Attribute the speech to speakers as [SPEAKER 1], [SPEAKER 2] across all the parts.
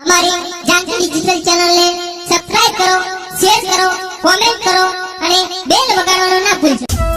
[SPEAKER 1] અમારી જાનકી ડિજિટલ ચેનલને સબસ્ક્રાઇબ કરો શેર કરો કોમેન્ટ કરો અને બેલ વગાડવાનું ના ભૂલશો.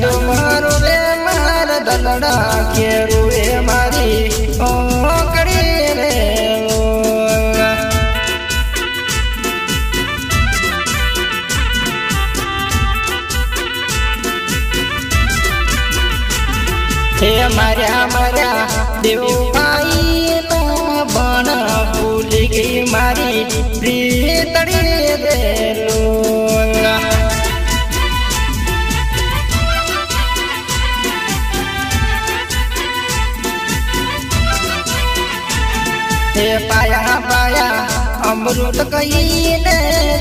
[SPEAKER 2] યાદો મારો મારા દલડા કેરું હે પાયા પાયા અમૃત કહીને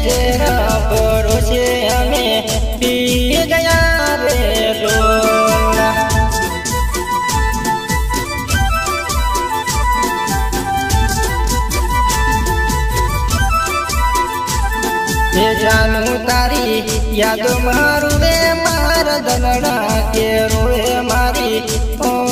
[SPEAKER 2] ઘેર પરોશે અમે પી ગયા રે હે જાનું તારી યાદ મારું રે, મારા દલડા કે રોએ મારી. ઓગડી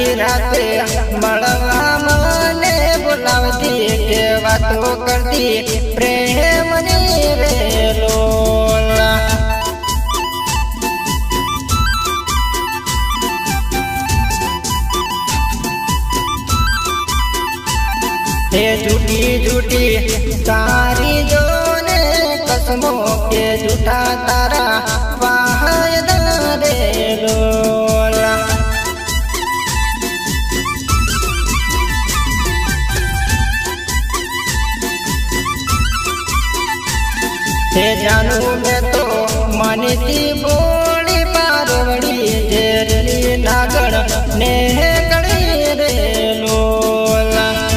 [SPEAKER 2] અડધી રાતે મળવા મને બોલાવતી કે વાતો કરતી પ્રેમની હે જૂઠી જૂઠી તારી જોને કસમો કે જૂઠા તારા જાનુ મેં તો માનીતી બોળી પારવડી જેરલી નાગણ ને કળી રે લોલા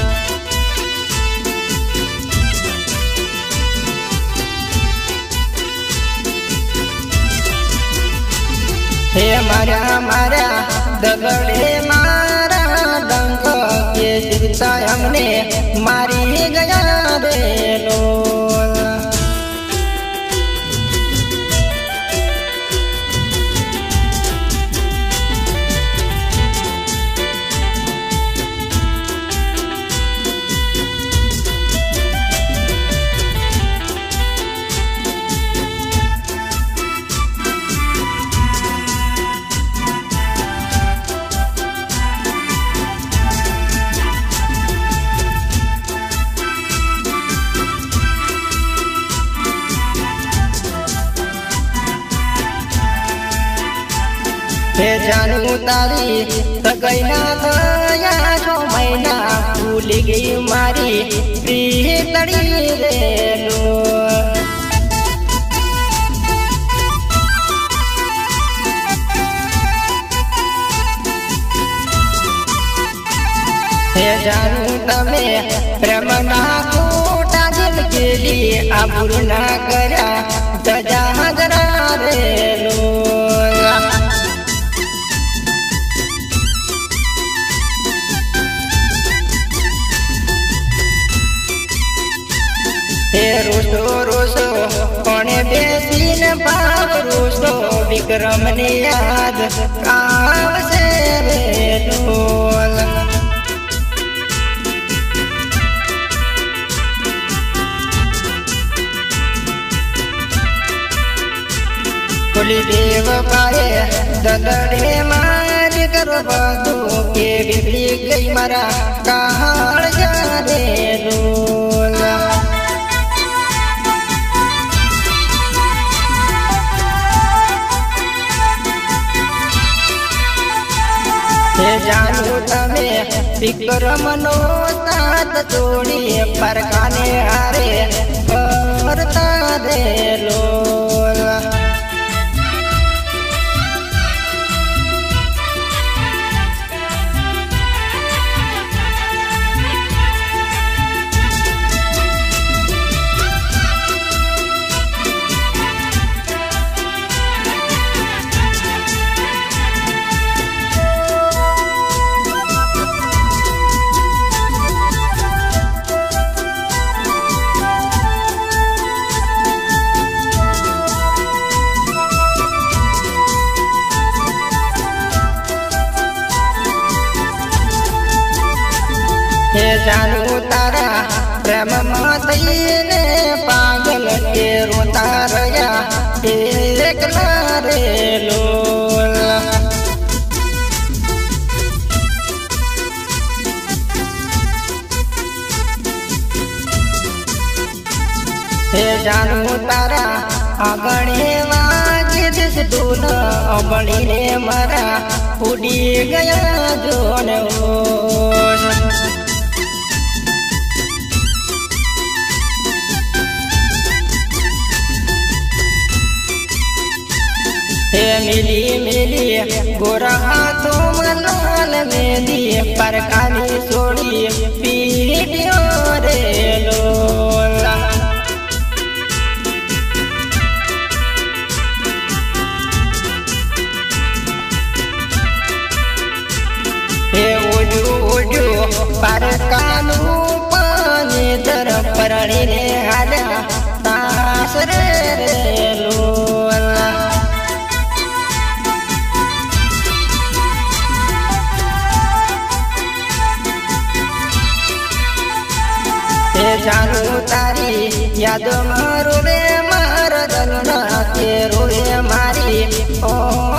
[SPEAKER 2] હે મારા મારા દગડે હે જાનું તારી સગાઈના થયા છો મહિના ભૂલી ગઈ મારી પ્રીતડી રે હે જાનું તમે પ્રેમના ખોટા દિલ કેલી આબરૂ ના કર્યા સજા હજરા રોસો વિક્રમ ને યાદ આવશે રે લોલ બોલી દેવ પાએ દદડે મારી કરો બધું કે ગઈ મારા કાળ જાને રોલ જાણો વિક્રમ નો તાત જોડી પરખાને હારે કરતા જાનુ તારા. પ્રેમમાં થઈને પાગલ કે રોતા રહ્યા એકલા રે લોલ. હે જાનુ તારા આગણે વાગે દિસ ઢોલ અબળીને મારા. ઉડી ગયા જોન ઓન હે મિલી મિલી ગોરા હાથો લાલ મેલી પરકાની સોડી નિશાનું તારી યાદ મારું રે મારા દલ નાખે રોએ મારી. ઓ